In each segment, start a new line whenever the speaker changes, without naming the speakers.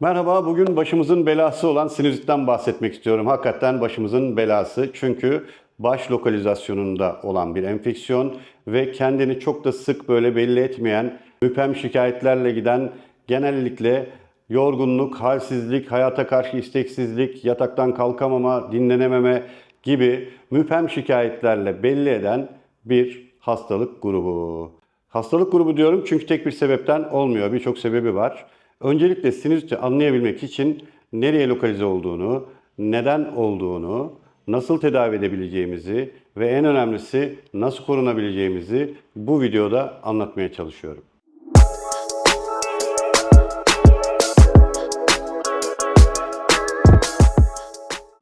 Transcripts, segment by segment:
Merhaba, bugün başımızın belası olan sinüzitten bahsetmek istiyorum. Hakikaten başımızın belası çünkü baş lokalizasyonunda olan bir enfeksiyon ve kendini çok da sık böyle belli etmeyen, müpem şikayetlerle giden genellikle yorgunluk, halsizlik, hayata karşı isteksizlik, yataktan kalkamama, dinlenememe gibi müpem şikayetlerle belli eden bir hastalık grubu. Hastalık grubu diyorum çünkü tek bir sebepten olmuyor. Birçok sebebi var. Öncelikle sinüziti anlayabilmek için nereye lokalize olduğunu, neden olduğunu, nasıl tedavi edebileceğimizi ve en önemlisi nasıl korunabileceğimizi bu videoda anlatmaya çalışıyorum.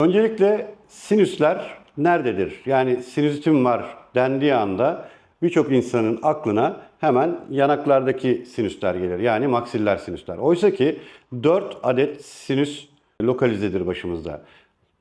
Öncelikle sinüsler nerededir? Yani sinüzitim var dendiği anda birçok insanın aklına hemen yanaklardaki sinüsler gelir. Yani maksiller sinüsler. Oysa ki 4 adet sinüs lokalizedir başımızda.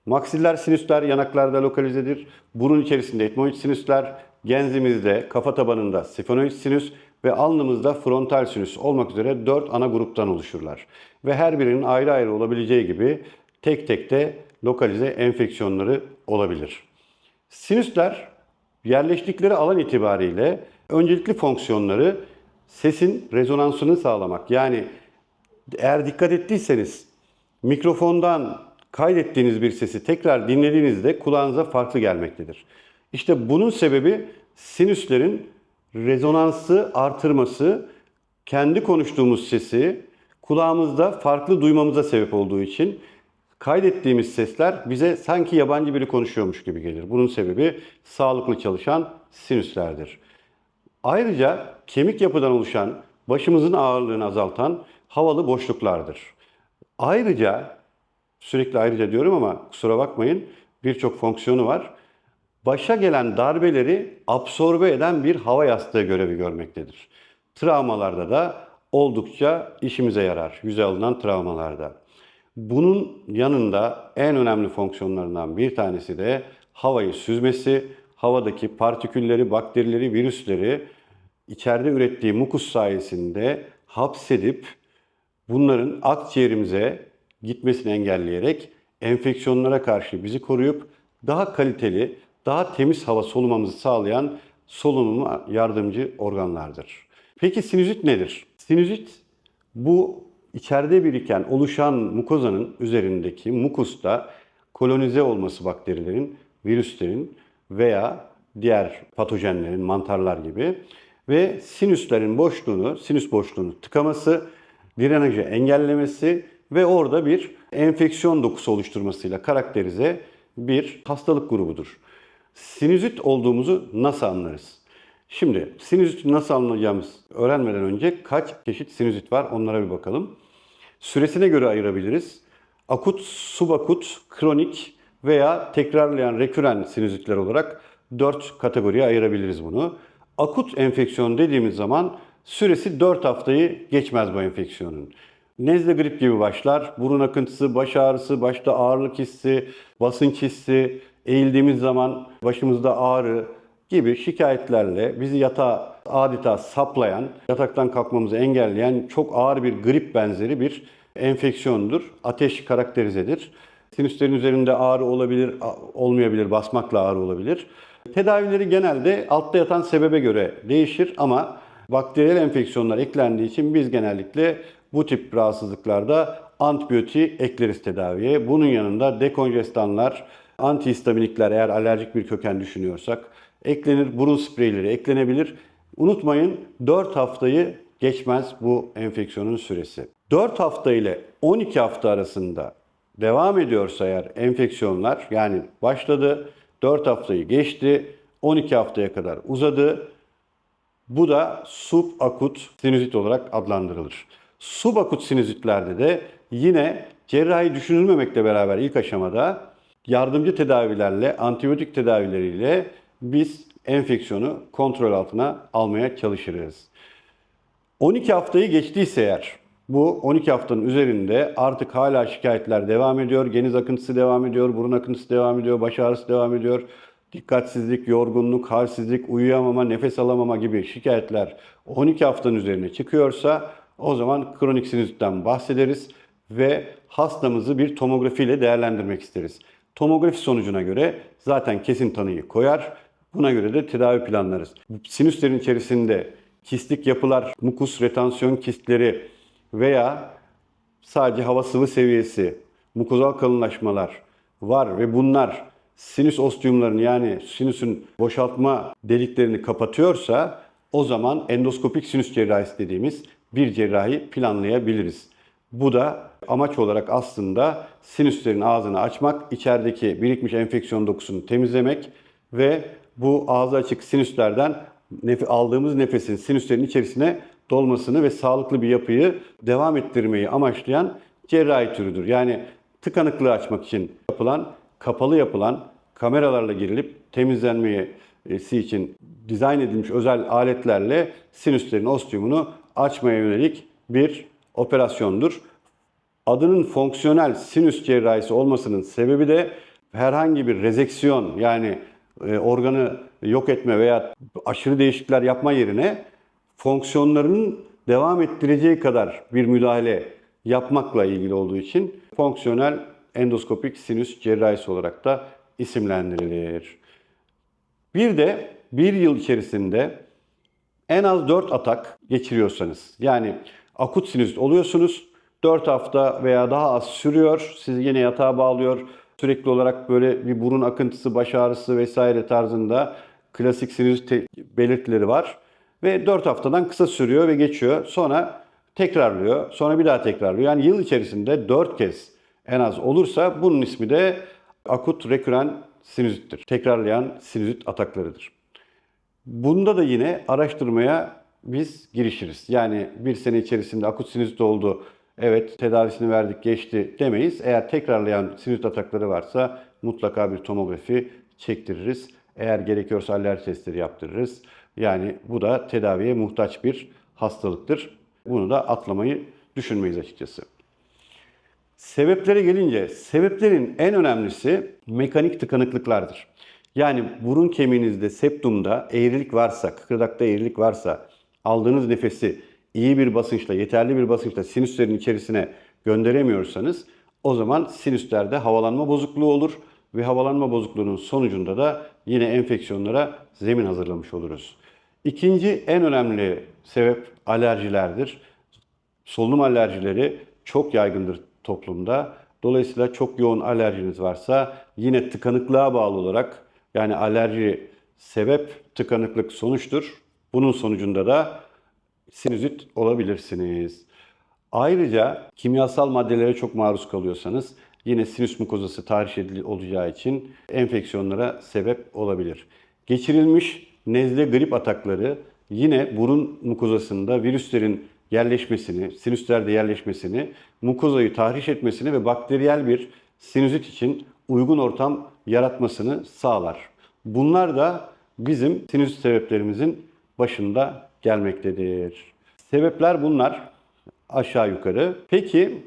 Maksiller sinüsler yanaklarda lokalizedir. Burun içerisinde etmoid sinüsler, genzimizde, kafa tabanında sifenoid sinüs ve alnımızda frontal sinüs olmak üzere 4 ana gruptan oluşurlar. Ve her birinin ayrı ayrı olabileceği gibi tek tek de lokalize enfeksiyonları olabilir. Sinüsler yerleştikleri alan itibariyle öncelikli fonksiyonları sesin rezonansını sağlamak. Yani eğer dikkat ettiyseniz mikrofondan kaydettiğiniz bir sesi tekrar dinlediğinizde kulağınıza farklı gelmektedir. İşte bunun sebebi sinüslerin rezonansı artırması, kendi konuştuğumuz sesi kulağımızda farklı duymamıza sebep olduğu için kaydettiğimiz sesler bize sanki yabancı biri konuşuyormuş gibi gelir. Bunun sebebi sağlıklı çalışan sinüslerdir. Ayrıca kemik yapıdan oluşan, başımızın ağırlığını azaltan havalı boşluklardır. Ayrıca, sürekli ayrıca diyorum ama kusura bakmayın birçok fonksiyonu var. Başa gelen darbeleri absorbe eden bir hava yastığı görevi görmektedir. Travmalarda da oldukça işimize yarar, yüze alınan travmalarda. Bunun yanında en önemli fonksiyonlarından bir tanesi de havayı süzmesi, havadaki partikülleri, bakterileri, virüsleri içeride ürettiği mukus sayesinde hapsedip bunların akciğerimize gitmesini engelleyerek enfeksiyonlara karşı bizi koruyup daha kaliteli, daha temiz hava solumamızı sağlayan solunuma yardımcı organlardır. Peki sinüzit nedir? Sinüzit bu içeride biriken oluşan mukozanın üzerindeki mukusta kolonize olması bakterilerin, virüslerin veya diğer patojenlerin, mantarlar gibi ve sinüslerin boşluğunu, sinüs boşluğunu tıkaması, drenajı engellemesi ve orada bir enfeksiyon dokusu oluşturmasıyla karakterize bir hastalık grubudur. Sinüzit olduğumuzu nasıl anlarız? Şimdi sinüzit nasıl anlayacağımız öğrenmeden önce kaç çeşit sinüzit var onlara bir bakalım. Süresine göre ayırabiliriz. Akut, subakut, kronik veya tekrarlayan reküren sinüzitler olarak 4 kategoriye ayırabiliriz bunu. Akut enfeksiyon dediğimiz zaman süresi 4 haftayı geçmez bu enfeksiyonun. Nezle grip gibi başlar. Burun akıntısı, baş ağrısı, başta ağırlık hissi, basınç hissi, eğildiğimiz zaman başımızda ağrı gibi şikayetlerle bizi yatağa adeta saplayan, yataktan kalkmamızı engelleyen çok ağır bir grip benzeri bir enfeksiyondur. Ateş karakterizedir. Sinüslerin üzerinde ağrı olabilir, olmayabilir, basmakla ağrı olabilir. Tedavileri genelde altta yatan sebebe göre değişir ama bakteriyel enfeksiyonlar eklendiği için biz genellikle bu tip rahatsızlıklarda antibiyotiği ekleriz tedaviye. Bunun yanında dekonjestanlar, antihistaminikler eğer alerjik bir köken düşünüyorsak eklenir, burun spreyleri eklenebilir. Unutmayın 4 haftayı geçmez bu enfeksiyonun süresi. 4 hafta ile 12 hafta arasında devam ediyorsa eğer enfeksiyonlar yani başladı 4 haftayı geçti 12 haftaya kadar uzadı. Bu da subakut sinüzit olarak adlandırılır. Subakut sinüzitlerde de yine cerrahi düşünülmemekle beraber ilk aşamada yardımcı tedavilerle, antibiyotik tedavileriyle biz enfeksiyonu kontrol altına almaya çalışırız. 12 haftayı geçtiyse eğer bu 12 haftanın üzerinde artık hala şikayetler devam ediyor. Geniz akıntısı devam ediyor, burun akıntısı devam ediyor, baş ağrısı devam ediyor. Dikkatsizlik, yorgunluk, halsizlik, uyuyamama, nefes alamama gibi şikayetler 12 haftanın üzerine çıkıyorsa o zaman kronik sinüzitten bahsederiz. ve hastamızı bir tomografiyle değerlendirmek isteriz. Tomografi sonucuna göre zaten kesin tanıyı koyar. Buna göre de tedavi planlarız. Sinüslerin içerisinde kistik yapılar, mukus retansiyon kistleri veya sadece hava sıvı seviyesi, mukozal kalınlaşmalar var ve bunlar sinüs ostiumlarını yani sinüsün boşaltma deliklerini kapatıyorsa o zaman endoskopik sinüs cerrahisi dediğimiz bir cerrahi planlayabiliriz. Bu da amaç olarak aslında sinüslerin ağzını açmak, içerideki birikmiş enfeksiyon dokusunu temizlemek ve bu ağzı açık sinüslerden nef- aldığımız nefesin sinüslerin içerisine dolmasını ve sağlıklı bir yapıyı devam ettirmeyi amaçlayan cerrahi türüdür. Yani tıkanıklığı açmak için yapılan, kapalı yapılan, kameralarla girilip temizlenmesi için dizayn edilmiş özel aletlerle sinüslerin ostiumunu açmaya yönelik bir operasyondur. Adının fonksiyonel sinüs cerrahisi olmasının sebebi de herhangi bir rezeksiyon yani e, organı yok etme veya aşırı değişiklikler yapma yerine fonksiyonlarının devam ettireceği kadar bir müdahale yapmakla ilgili olduğu için fonksiyonel endoskopik sinüs cerrahisi olarak da isimlendirilir. Bir de bir yıl içerisinde en az 4 atak geçiriyorsanız yani akut sinüzit oluyorsunuz 4 hafta veya daha az sürüyor sizi yine yatağa bağlıyor sürekli olarak böyle bir burun akıntısı baş ağrısı vesaire tarzında klasik te- belirtileri var ve 4 haftadan kısa sürüyor ve geçiyor sonra tekrarlıyor sonra bir daha tekrarlıyor yani yıl içerisinde 4 kez en az olursa bunun ismi de akut reküren sinüzittir. Tekrarlayan sinüzit ataklarıdır. Bunda da yine araştırmaya biz girişiriz. Yani bir sene içerisinde akut sinüzit oldu, evet tedavisini verdik geçti demeyiz. Eğer tekrarlayan sinüzit atakları varsa mutlaka bir tomografi çektiririz. Eğer gerekiyorsa alerji testleri yaptırırız. Yani bu da tedaviye muhtaç bir hastalıktır. Bunu da atlamayı düşünmeyiz açıkçası. Sebeplere gelince sebeplerin en önemlisi mekanik tıkanıklıklardır. Yani burun kemiğinizde, septumda eğrilik varsa, kıkırdakta eğrilik varsa, aldığınız nefesi iyi bir basınçla, yeterli bir basınçla sinüslerin içerisine gönderemiyorsanız o zaman sinüslerde havalanma bozukluğu olur ve havalanma bozukluğunun sonucunda da yine enfeksiyonlara zemin hazırlamış oluruz. İkinci en önemli sebep alerjilerdir. Solunum alerjileri çok yaygındır toplumda. Dolayısıyla çok yoğun alerjiniz varsa yine tıkanıklığa bağlı olarak yani alerji sebep tıkanıklık sonuçtur. Bunun sonucunda da sinüzit olabilirsiniz. Ayrıca kimyasal maddelere çok maruz kalıyorsanız yine sinüs mukozası tahriş olacağı için enfeksiyonlara sebep olabilir. Geçirilmiş nezle grip atakları yine burun mukozasında virüslerin yerleşmesini, sinüslerde yerleşmesini, mukozayı tahriş etmesini ve bakteriyel bir sinüzit için uygun ortam yaratmasını sağlar. Bunlar da bizim sinüzit sebeplerimizin başında gelmektedir. Sebepler bunlar aşağı yukarı. Peki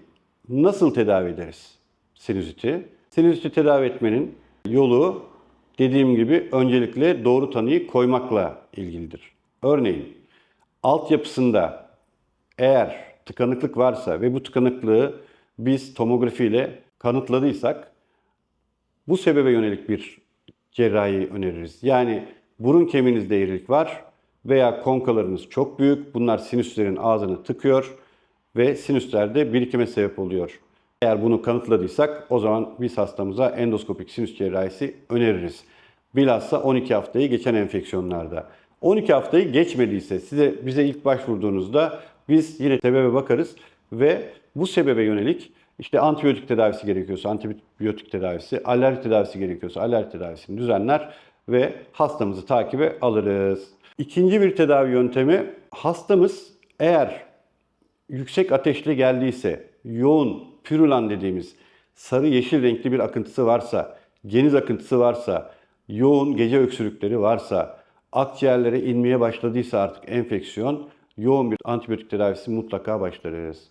nasıl tedavi ederiz sinüziti? Sinüziti tedavi etmenin yolu dediğim gibi öncelikle doğru tanıyı koymakla ilgilidir. Örneğin altyapısında eğer tıkanıklık varsa ve bu tıkanıklığı biz tomografiyle kanıtladıysak bu sebebe yönelik bir cerrahi öneririz. Yani burun kemiğinizde eğrilik var veya konkalarınız çok büyük. Bunlar sinüslerin ağzını tıkıyor ve sinüslerde birikime sebep oluyor. Eğer bunu kanıtladıysak o zaman biz hastamıza endoskopik sinüs cerrahisi öneririz. Bilhassa 12 haftayı geçen enfeksiyonlarda. 12 haftayı geçmediyse size bize ilk başvurduğunuzda biz yine sebebe bakarız ve bu sebebe yönelik işte antibiyotik tedavisi gerekiyorsa antibiyotik tedavisi, alerji tedavisi gerekiyorsa alerji tedavisini düzenler ve hastamızı takibe alırız. İkinci bir tedavi yöntemi hastamız eğer yüksek ateşli geldiyse, yoğun pürülan dediğimiz sarı yeşil renkli bir akıntısı varsa, geniz akıntısı varsa, yoğun gece öksürükleri varsa, akciğerlere inmeye başladıysa artık enfeksiyon, yoğun bir antibiyotik tedavisi mutlaka başlarız.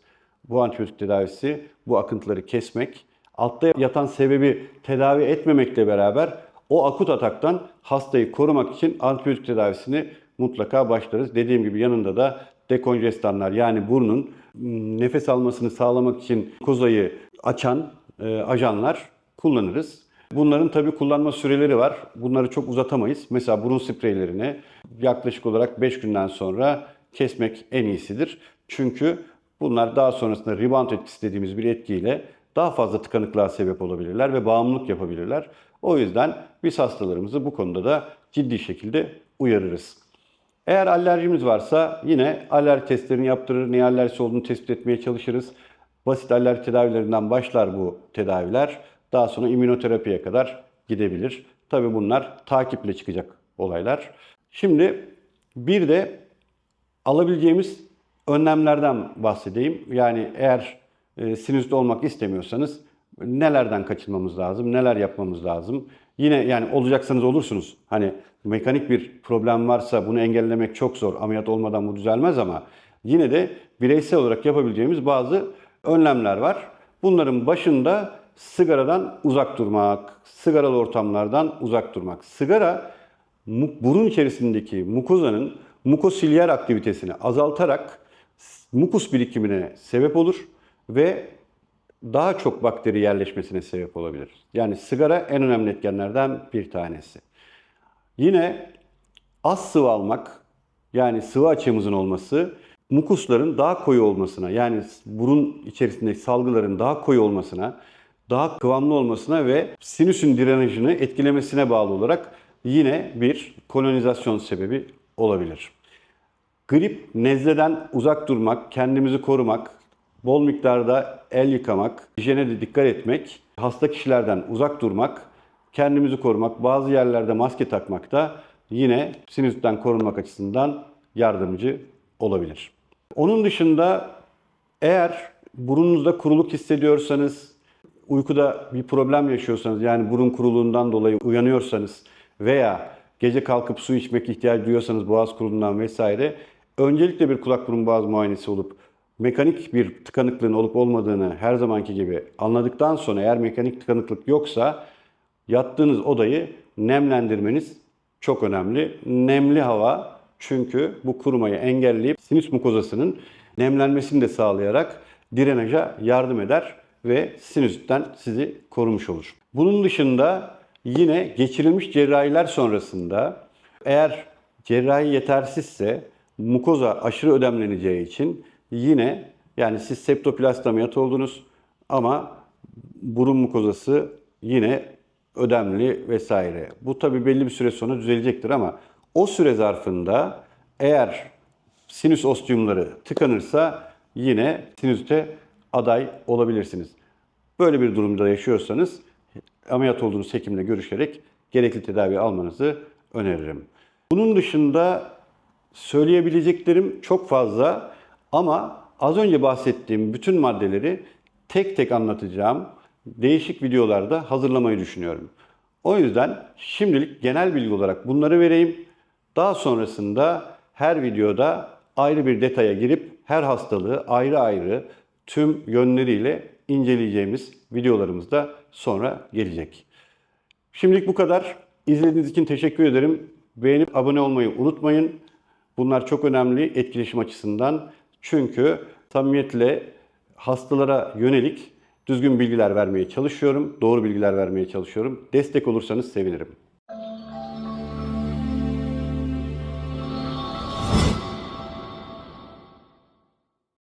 Bu antibiyotik tedavisi bu akıntıları kesmek, altta yatan sebebi tedavi etmemekle beraber o akut ataktan hastayı korumak için antibiyotik tedavisini mutlaka başlarız. Dediğim gibi yanında da dekonjestanlar yani burnun m, nefes almasını sağlamak için kozayı açan e, ajanlar kullanırız. Bunların tabi kullanma süreleri var. Bunları çok uzatamayız. Mesela burun spreylerini yaklaşık olarak 5 günden sonra kesmek en iyisidir. Çünkü bunlar daha sonrasında rebound etkisi dediğimiz bir etkiyle daha fazla tıkanıklığa sebep olabilirler ve bağımlılık yapabilirler. O yüzden biz hastalarımızı bu konuda da ciddi şekilde uyarırız. Eğer alerjimiz varsa yine alerji testlerini yaptırır, ne alerjisi olduğunu tespit etmeye çalışırız. Basit alerji tedavilerinden başlar bu tedaviler. Daha sonra immünoterapiye kadar gidebilir. Tabii bunlar takiple çıkacak olaylar. Şimdi bir de alabileceğimiz önlemlerden bahsedeyim. Yani eğer e, sinüzit olmak istemiyorsanız nelerden kaçınmamız lazım, neler yapmamız lazım? Yine yani olacaksanız olursunuz. Hani mekanik bir problem varsa bunu engellemek çok zor. Ameliyat olmadan bu düzelmez ama yine de bireysel olarak yapabileceğimiz bazı önlemler var. Bunların başında sigaradan uzak durmak, sigaralı ortamlardan uzak durmak. Sigara burun içerisindeki mukozanın mukosilyer aktivitesini azaltarak mukus birikimine sebep olur ve daha çok bakteri yerleşmesine sebep olabilir. Yani sigara en önemli etkenlerden bir tanesi. Yine az sıvı almak yani sıvı açığımızın olması mukusların daha koyu olmasına yani burun içerisindeki salgıların daha koyu olmasına, daha kıvamlı olmasına ve sinüsün drenajını etkilemesine bağlı olarak yine bir kolonizasyon sebebi olabilir. Grip, nezleden uzak durmak, kendimizi korumak, bol miktarda el yıkamak, hijyene de dikkat etmek, hasta kişilerden uzak durmak, kendimizi korumak, bazı yerlerde maske takmak da yine sinüsten korunmak açısından yardımcı olabilir. Onun dışında eğer burnunuzda kuruluk hissediyorsanız, uykuda bir problem yaşıyorsanız yani burun kuruluğundan dolayı uyanıyorsanız veya gece kalkıp su içmek ihtiyacı duyuyorsanız boğaz kuruluğundan vesaire öncelikle bir kulak burun boğaz muayenesi olup mekanik bir tıkanıklığın olup olmadığını her zamanki gibi anladıktan sonra eğer mekanik tıkanıklık yoksa yattığınız odayı nemlendirmeniz çok önemli. Nemli hava çünkü bu kurumayı engelleyip sinüs mukozasının nemlenmesini de sağlayarak drenaja yardım eder ve sinüsitten sizi korumuş olur. Bunun dışında yine geçirilmiş cerrahiler sonrasında eğer cerrahi yetersizse mukoza aşırı ödemleneceği için yine yani siz septoplast ameliyatı oldunuz ama burun mukozası yine ödemli vesaire. Bu tabi belli bir süre sonra düzelecektir ama o süre zarfında eğer sinüs ostiumları tıkanırsa yine sinüste aday olabilirsiniz. Böyle bir durumda yaşıyorsanız ameliyat olduğunuz hekimle görüşerek gerekli tedavi almanızı öneririm. Bunun dışında söyleyebileceklerim çok fazla ama az önce bahsettiğim bütün maddeleri tek tek anlatacağım değişik videolarda hazırlamayı düşünüyorum. O yüzden şimdilik genel bilgi olarak bunları vereyim. Daha sonrasında her videoda ayrı bir detaya girip her hastalığı ayrı ayrı tüm yönleriyle inceleyeceğimiz videolarımız da sonra gelecek. Şimdilik bu kadar. İzlediğiniz için teşekkür ederim. Beğenip abone olmayı unutmayın. Bunlar çok önemli etkileşim açısından. Çünkü samimiyetle hastalara yönelik düzgün bilgiler vermeye çalışıyorum. Doğru bilgiler vermeye çalışıyorum. Destek olursanız sevinirim.